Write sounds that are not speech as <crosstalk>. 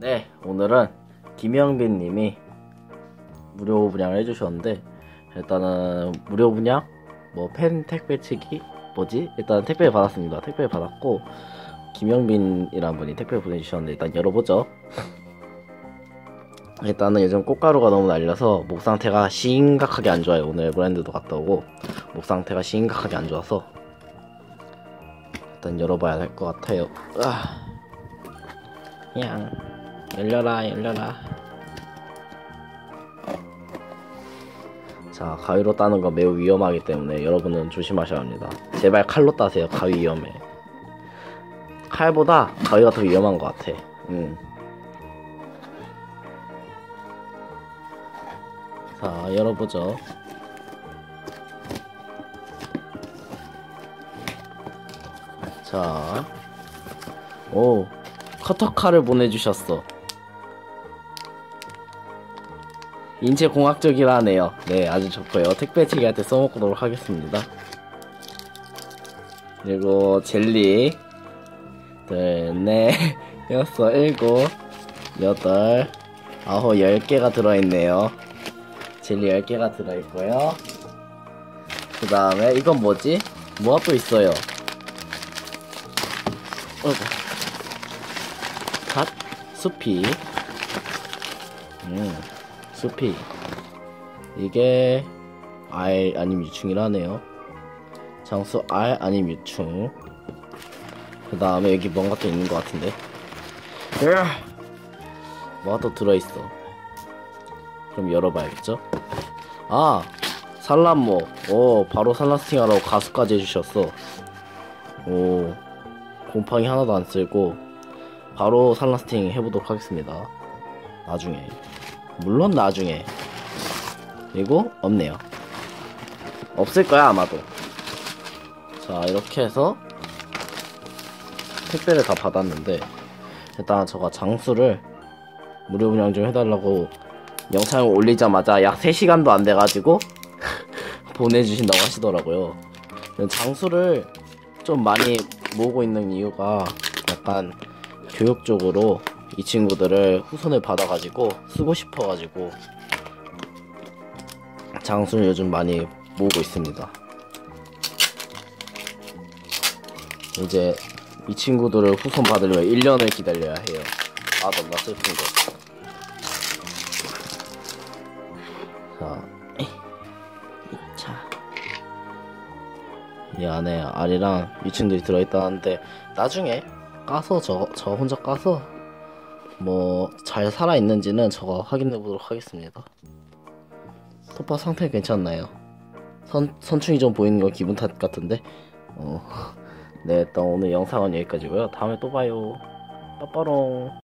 네, 오늘은 김영빈 님이 무료 분양을 해주셨는데, 일단은 무료 분양? 뭐 팬 택배치기? 뭐지? 일단 택배 받았습니다. 택배 받았고, 김영빈이란 분이 택배 보내주셨는데, 일단 열어보죠. <laughs> 일단은 요즘 꽃가루가 너무 날려서 목 상태가 심각하게 안 좋아요. 오늘 브랜드도 갔다 오고, 목 상태가 심각하게 안 좋아서, 일단 열어봐야 될 것 같아요. 으아. 그냥. 열려라 열려라. 자 가위로 따는 건 매우 위험하기 때문에 여러분은 조심하셔야 합니다. 제발 칼로 따세요 가위 위험해. 칼보다 가위가 더 위험한 것 같아. 음. 자 열어보죠. 자. 오, 커터칼을 보내주셨어. 인체공학적이라네요. 네, 아주 좋고요. 택배 치기할 때 써먹도록 하겠습니다. 그리고 젤리 둘, 넷, <laughs> 여섯, 일곱, 여덟, 아홉, 열 개가 들어있네요. 젤리 열 개가 들어있고요. 그 다음에 이건 뭐지? 뭐가 또 있어요? 갓 수피 음 수피 이게 R 아님 유충이라네요. 장수 R 아님 유충. 그 다음에 여기 뭔가 또 있는 것 같은데! 뭐가 또 들어있어? 그럼 열어봐야겠죠? 아! 산란모. 오 바로 산란스팅 하라고 가수까지 해주셨어. 오 곰팡이 하나도 안 쓸고 바로 산라스팅 해보도록 하겠습니다. 나중에. 물론 나중에. 그리고 없네요. 없을 거야, 아마도. 자, 이렇게 해서 택배를 다 받았는데, 일단 제가 장수를 무료 분양 좀 해달라고 영상을 올리자마자 약 3시간도 안 돼가지고 <laughs> 보내주신다고 하시더라고요. 장수를 좀 많이 모으고 있는 이유가 약간 교육적으로 이 친구들을 후손을 받아가지고 쓰고 싶어가지고 장수를 요즘 많이 모으고 있습니다. 이제 이 친구들을 후손 받으려면 1년을 기다려야 해요. 아, 너무 슬픈 거. 자, 자. 이 안에 알이랑 위층들이 들어있다는데 나중에 까서 저, 저 혼자 까서 뭐 잘 살아있는지는 저거 확인해 보도록 하겠습니다. 토파 상태 괜찮나요? 선, 선충이 좀 보이는 거 기분 탓 같은데? 어. <laughs> 네 일단 오늘 영상은 여기까지고요. 다음에 또 봐요. 빠빠롱